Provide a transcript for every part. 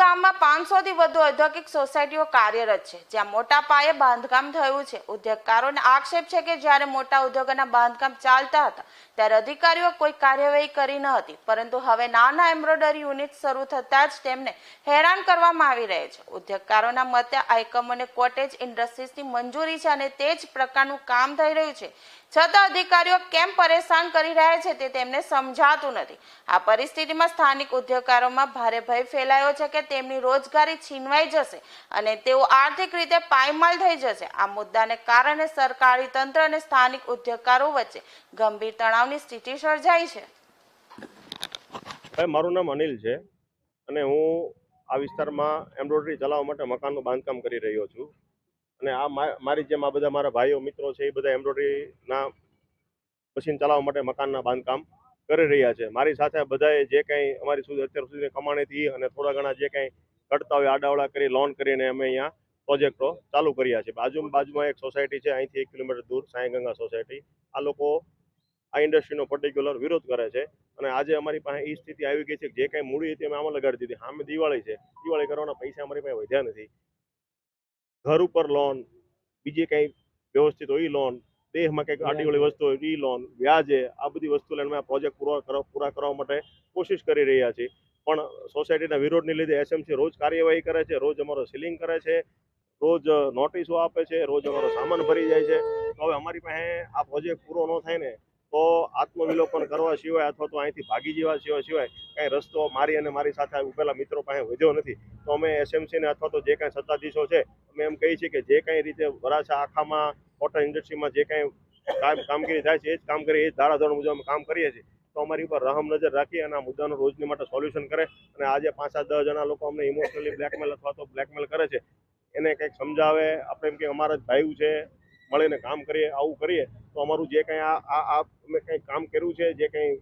ઔદ્યોગિક સોસાયટીઓ કાર્યરત છે, જ્યાં મોટા પાયે બાંધકામ થયું છે. ઉદ્યોગકારોને આક્ષેપ છે કે જ્યારે મોટા ઉદ્યોગોના બાંધકામ ચાલતા હતા, ત્યારે અધિકારીઓ કોઈ કાર્યવાહી કરી ન હતી. પરંતુ હવે નાના એમ્બ્રોઇડરી યુનિટ શરૂ થતાં જ તેમને હેરાન કરવામાં આવી રહે છે. ઉદ્યોગકારોના મતે, આ એકમોને કોટેજ ઇન્ડસ્ટ્રીઝની મંજૂરી છે અને તે જ પ્રકારનું કામ થઈ રહ્યું છે. છતાં અધિકારીઓ કેમ પરેશાન કરી રહ્યા છે તે તેમને સમજાતું નથી. આ પરિસ્થિતિમાં સ્થાનિક ઉદ્યોગકારોમાં ભારે ભય ફેલાયો છે કે તેમની રોજગારી છીનવાઈ જશે અને તેઓ આર્થિક રીતે પાયમાલ થઈ જશે. આ મુદ્દાને કારણે સરકારી તંત્ર અને સ્થાનિક ઉદ્યોગકારો વચ્ચે ગંભીર તણાવની સ્થિતિ સર્જાઈ છે. મારું નામ અનિલ છે અને હું આ વિસ્તારમાં એમ્બ્રોઇડરી ચલાવવા માટે મકાનનું બાંધકામ કરી રહ્યો છું. અને આ મારી જેમ આ બધા મારા ભાઈઓ, મિત્રો છે એ બધા એમ્બ્રોઇડરીના મશીન ચલાવવા માટે મકાનના બાંધકામ કરી રહ્યા છે. મારી સાથે બધાએ જે કંઈ અમારી સુધી અત્યાર સુધી કમાણીથી અને થોડા ઘણા જે કંઈ ઘટતા હોય, આડાવડા કરી લોન કરીને અમે અહીંયા પ્રોજેક્ટો ચાલુ કર્યા છે. બાજુ બાજુમાં એક સોસાયટી છે, અહીંથી એક કિલોમીટર દૂર સાંઈગંગા સોસાયટી આ લોકો આ ઇન્ડસ્ટ્રીનો પર્ટિક્યુલર વિરોધ કરે છે અને આજે અમારી પાસે એ સ્થિતિ આવી ગઈ છે જે કાંઈ મૂડી હતી અમે આમાં લગાડી દીધી. સામે દિવાળી છે. દિવાળી કરવાના પૈસા અમારી પાસે વધ્યા નથી. ઘર ઉપર લોન બીજી કંઈ વ્યવસ્થિત હોય લોન દેહમાં કંઈક આડીવાળી વસ્તુ હોય એ લોન વ્યાજે આ બધી વસ્તુ લઈને અમે આ પ્રોજેક્ટ પૂરો પૂરા કરવા માટે કોશિશ કરી રહ્યા છીએ. પણ સોસાયટીના વિરોધને લીધે એસએમસી રોજ કાર્યવાહી કરે છે રોજ અમારો સીલિંગ કરે છે રોજ નોટિસો આપે છે રોજ અમારો સામાન ભરી જાય છે. તો હવે અમારી પાસે આ પ્રોજેક્ટ પૂરો ન થાય ને તો આત્મવિલોપન કરવા સિવાય અથવા તો અહીંથી ભાગી જવા સિવાય સિવાય કાંઈ રસ્તો મારી અને મારી સાથે ઉભેલા મિત્રો પાસે વધ્યો નથી. તો અમે એસએમસીને અથવા તો જે કાંઈ સત્તાધીશો છે અમે એમ કહીએ છીએ કે જે કાંઈ રીતે વરાછા આખામાં કોટન ઇન્ડસ્ટ્રીમાં જે કાંઈ કામ, કામગીરી થાય છે, એ જ કામ કરીએ, એ જ ધારાધોરણ મુજબ અમે કામ કરીએ છીએ. તો અમારી ઉપર રહમ નજર રાખી અને આ મુદ્દાનું રોજની માટે સોલ્યુશન કરે અને આજે પાંચ સાત દસ જણા લોકો અમને ઇમોશનલી બ્લેકમેલ અથવા તો બ્લેકમેલ કરે છે, એને કંઈક સમજાવે, આપણે એમ કે અમારા જ ભાઈઓ છે, મળીને કામ કરીએ, આવું કરીએ, તો અમારું જે કંઈ આ આ અમે કંઈ કામ કર્યું છે, જે કંઈ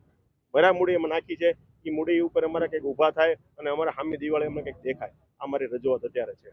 ભરા મૂડી અમે નાખી છે એ મૂડી ઉપર અમારે કંઈક ઊભા થાય અને અમારા સામે દિવાળી અમને કંઈક દેખાય. આ મારી રજૂઆત અત્યારે છે.